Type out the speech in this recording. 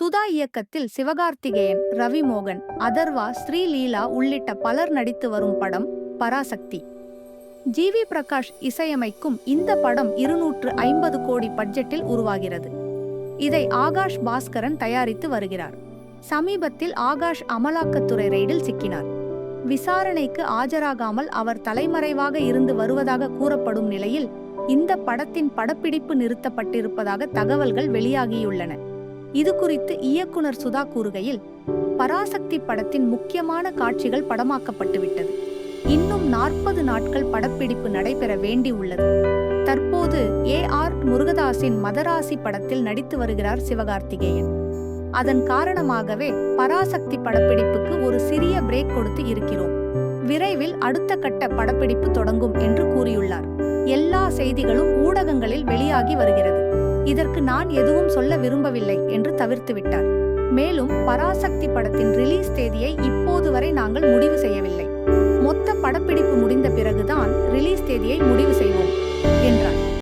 சுதா இயக்கத்தில் சிவகார்த்திகேயன் ரவி மோகன் அதர்வா ஸ்ரீலீலா உள்ளிட்ட பலர் நடித்து வரும் படம் பராசக்தி. ஜி. வி. பிரகாஷ் இசையமைக்கும் இந்த படம் இருநூற்று ஐம்பது கோடி பட்ஜெட்டில் உருவாகிறது. இதை ஆகாஷ் பாஸ்கரன் தயாரித்து வருகிறார். சமீபத்தில் ஆகாஷ் அமலாக்கத்துறை ரெய்டில் சிக்கினார். விசாரணைக்கு ஆஜராகாமல் அவர் தலைமறைவாக இருந்து வருவதாக கூறப்படும் நிலையில் இந்த படத்தின் படப்பிடிப்பு நிறுத்தப்பட்டிருப்பதாக தகவல்கள் வெளியாகியுள்ளன. இது குறித்து இயக்குனர் சுதா கூறுகையில் பராசக்தி படத்தின் முக்கியமான காட்சிகள் படமாக்கப்பட்டுவிட்டது. இன்னும் நாற்பது நாட்கள் படப்பிடிப்பு நடைபெற வேண்டி உள்ளது தற்போது ஏ ஆர் முருகதாஸின் மதராசி படத்தில் நடித்து வருகிறார் சிவகார்த்திகேயன். அதன் காரணமாகவே பராசக்தி படப்பிடிப்புக்கு ஒரு சிறிய பிரேக் கொடுத்து இருக்கிறோம். விரைவில் அடுத்த கட்ட படப்பிடிப்பு தொடங்கும் என்று கூறியுள்ளார். எல்லா செய்திகளும் ஊடகங்களில் வெளியாகி வருகிறது. இதற்கு நான் எதுவும் சொல்ல விரும்பவில்லை என்று தவிர்த்து விட்டார் மேலும் பராசக்தி படத்தின் ரிலீஸ் தேதியை இப்போது வரை நாங்கள் முடிவு செய்யவில்லை. மொத்த படப்பிடிப்பு முடிந்த பிறகுதான் ரிலீஸ் தேதியை முடிவு செய்வோம்.